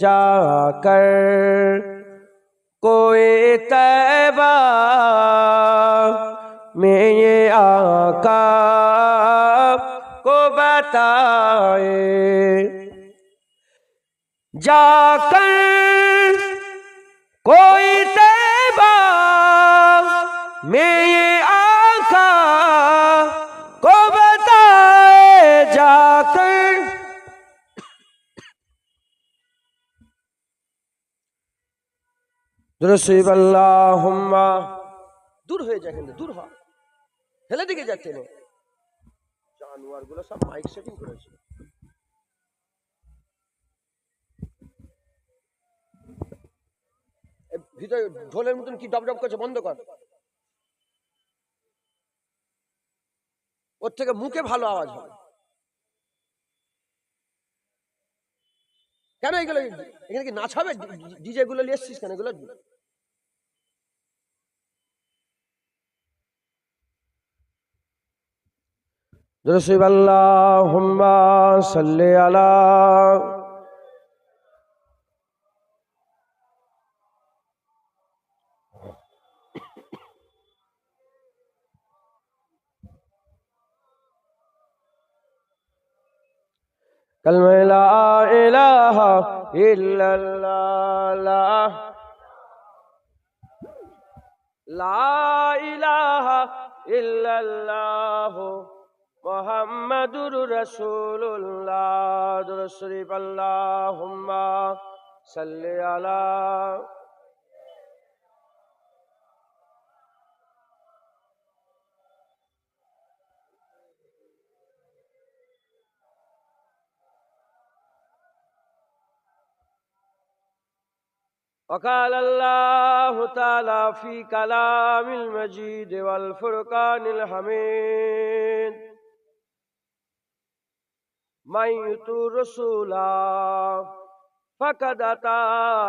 جا کر کوئی طیبہ میں یہ آقا کو بتائے۔ جا کر کوئی طیبہ میں یہ দূর হয়ে যায় কিন্তু, দূর হ। হেলে দিকে যাচ্ছে না জানোয়ারগুলো সব মাইক সেটিং করেছে। ভিতরে ঢোলের মতন কি ডব ডব করছে, বন্ধ কর। ওর থেকে মুখে ভালো আওয়াজ হবে কেন এগুলো? এখানে কি নাচ হবে? ডিজে গুলো নিয়ে এসছিস কেন এগুলো? জনসিব হুম্বা সাল্লে আলা কালমা লা ইলাহা ইল্লাল্লাহ। লা ইলাহা ইল্লাল্লাহ মুহাম্মাদুর রাসূলুল্লাহ। দুরূদ শরীফ আল্লাহুম্মা সাল্লি আলা وقال الله تعالى في كلام المجيد والفرقان الحميد. من يطع الرسول فقد أطاع